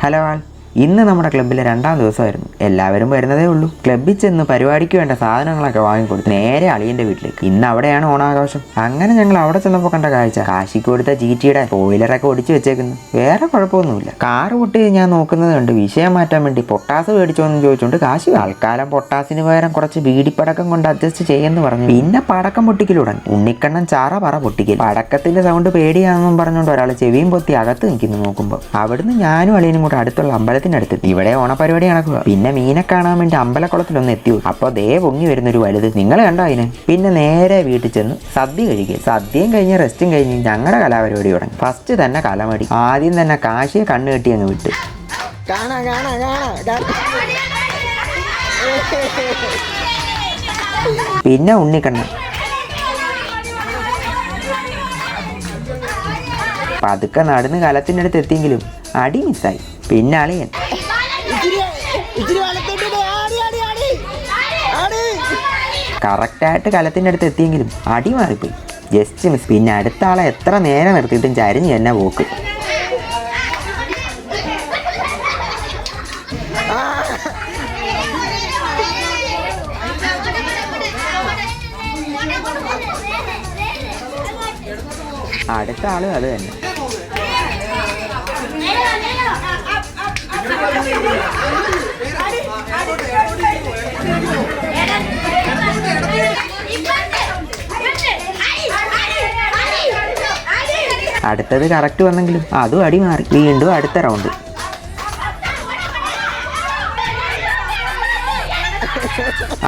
Hello ആൾ ഇന്ന് നമ്മുടെ ക്ലബ്ബിലെ രണ്ടാം ദിവസമായിരുന്നു. എല്ലാവരും വരുന്നതേ ഉള്ളൂ. ക്ലബ്ബിൽ ചെന്ന് പരിപാടിക്ക് വേണ്ട സാധനങ്ങളൊക്കെ വാങ്ങിക്കൊടുത്ത് നേരെ അളിയന്റെ വീട്ടിലേക്ക്. ഇന്ന് അവിടെയാണ് ഓണാഘോഷം. അങ്ങനെ ഞങ്ങൾ അവിടെ ചെന്നപ്പോൾ കണ്ട കാഴ്ച. കാശിക്ക് കൊടുത്ത ജി ടിയുടെ ബോയിലറൊക്കെ ഒടിച്ചു വെച്ചേക്കുന്നു. വേറെ കുഴപ്പമൊന്നുമില്ല. കാർ പൊട്ടി ഞാൻ നോക്കുന്നത് കണ്ട് വിഷയം മാറ്റാൻ വേണ്ടി പൊട്ടാസ് മേടിച്ചോ എന്ന് ചോദിച്ചുകൊണ്ട് കാശി തൽക്കാലം പൊട്ടാസിന് പകരം കുറച്ച് ബീഡിപ്പടക്കം കൊണ്ട് അഡ്ജസ്റ്റ് ചെയ്യുമെന്ന് പറഞ്ഞു. പിന്നെ പടക്കം പൊട്ടിക്കലുടൻ ഉണ്ണിക്കണ്ണൻ ചാറ പറ പൊട്ടിക്കൽ. പടക്കത്തിന്റെ സൗണ്ട് പേടിയാണെന്നും പറഞ്ഞുകൊണ്ട് ഒരാൾ ചെവിയും പൊത്തി അകത്ത് നിൽക്കുന്നു നോക്കുമ്പോൾ അവിടുന്ന് ഞാനും അളിയനും കൂടെ അടുത്തുള്ള അമ്പലത്തിനടുത്ത്. ഇവിടെ ഓണപരിപാടി നടക്കുക പിന്നെ മീനെ കാണാൻ വേണ്ടി അമ്പലക്കുളത്തിലൊന്ന് എത്തി. അപ്പോൾ ദേ പൊങ്ങി വരുന്നൊരു വലുത്. നിങ്ങൾ കണ്ടോ അതിന്? പിന്നെ നേരെ വീട്ടിൽ ചെന്ന് സദ്യ കഴിക്കുക. സദ്യയും കഴിഞ്ഞ് റെസ്റ്റും കഴിഞ്ഞ് ഞങ്ങളുടെ കലാപരിപാടി തുടങ്ങി. ഫസ്റ്റ് തന്നെ കലമടി. ആദ്യം തന്നെ കാശിയെ കണ്ണു കെട്ടി അങ്ങ് വിട്ട്. കാണാ കാണാ കാണാ. കാണാ. പിന്നെ ഉണ്ണിക്കണ്ണൻ. പതുക്കെ നടന്ന് കലത്തിന്റെ അടുത്ത് എത്തിയെങ്കിലും അടി മിസ്സായി പിന്നെ അളിയൻ കറക്റ്റായിട്ട് കലത്തിന്റെ അടുത്ത് എത്തിയെങ്കിലും അടി മാറിപ്പോയി. ജസ്റ്റ് മിസ് പിന്നെ അടുത്ത ആളെ എത്ര നേരം നിർത്തിയിട്ടും ചരിഞ്ഞ് തന്നെ പോക്ക്. അടുത്ത ആൾ അത് തന്നെ. അടുത്തത് കറക്റ്റ് വന്നെങ്കിലും അതും അടി മാറി. വീണ്ടും അടുത്ത റൗണ്ട്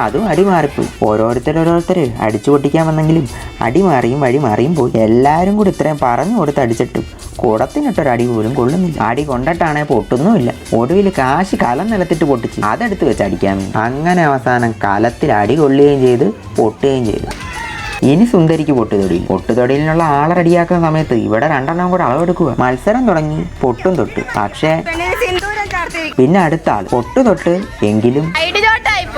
അതും അടിമാറിപ്പ് ഓരോരുത്തർ ഓരോരുത്തർ അടിച്ചു പൊട്ടിക്കാൻ വന്നെങ്കിലും അടിമാറിയും വഴിമാറിയും വഴി മാറിയും പോയി. എല്ലാവരും കൂടി ഇത്രയും പറഞ്ഞു കൊടുത്ത് അടിച്ചിട്ട്. കുടത്തിനിട്ടൊരു അടി പോലും കൊള്ളുന്നില്ല. അടി കൊണ്ടിട്ടാണെങ്കിൽ പൊട്ടുന്നുമില്ല. ഒടുവിൽ കാശ് കലം നിലത്തിട്ട് പൊട്ടിച്ച് അതെടുത്ത് വെച്ച് അടിക്കാൻ അങ്ങനെ അവസാനം കലത്തിൽ അടി കൊള്ളുകയും ചെയ്ത് പൊട്ടുകയും ചെയ്തു. ഇനി സുന്ദരിക്ക് പൊട്ടുതൊടിയിൽ പൊട്ടുതൊടിയിലുള്ള ആളെ റെഡിയാക്കുന്ന സമയത്ത് ഇവിടെ രണ്ടെണ്ണം കൂടെ അളവെടുക്കുക. മത്സരം തുടങ്ങി പൊട്ടും തൊട്ട്. പക്ഷേ പിന്നെ അടുത്ത ആൾ പൊട്ടു തൊട്ട് എങ്കിലും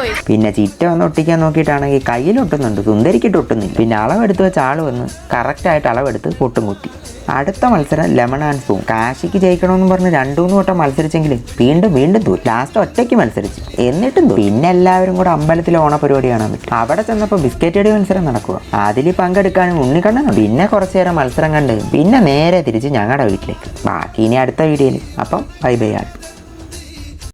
പോയി. പിന്നെ ചിറ്റ വന്ന് ഒട്ടിക്കാൻ നോക്കിയിട്ടാണെങ്കിൽ കയ്യിലൊട്ടുന്നുണ്ട് സുന്ദരിക്കിട്ട് ഒട്ടുന്നില്ല. പിന്നെ അളവെടുത്ത് വെച്ച ആൾ വന്ന് കറക്റ്റായിട്ട് അളവെടുത്ത് പൊട്ടും കുത്തി അടുത്ത മത്സരം ലെമൺ ആൻഡ് സ്പൂൺ കാശിക്ക് ജയിക്കണമെന്ന് പറഞ്ഞ് രണ്ടു മൂന്ന് വട്ടം മത്സരിച്ചെങ്കിൽ വീണ്ടും വീണ്ടും തോറ്റി. ലാസ്റ്റ് ഒറ്റയ്ക്ക് മത്സരിച്ചു. എന്നിട്ടും തോറ്റി. പിന്നെ എല്ലാവരും കൂടെ അമ്പലത്തിലെ ഓണപരിപാടി കാണാൻ അവിടെ ചെന്നപ്പോൾ ബിസ്ക്കറ്റ് അടി മത്സരം നടക്കുക. അതിൽ പങ്കെടുക്കാനും ഉണ്ണിക്കണ്ണനുണ്ട് പിന്നെ കുറച്ചു നേരം മത്സരം കണ്ട് പിന്നെ നേരെ തിരിച്ച് ഞങ്ങളുടെ വീട്ടിലേക്ക്. ബാക്കി ഇനി അടുത്ത വീഡിയോയിൽ. അപ്പം ബൈ ബൈ ആണ്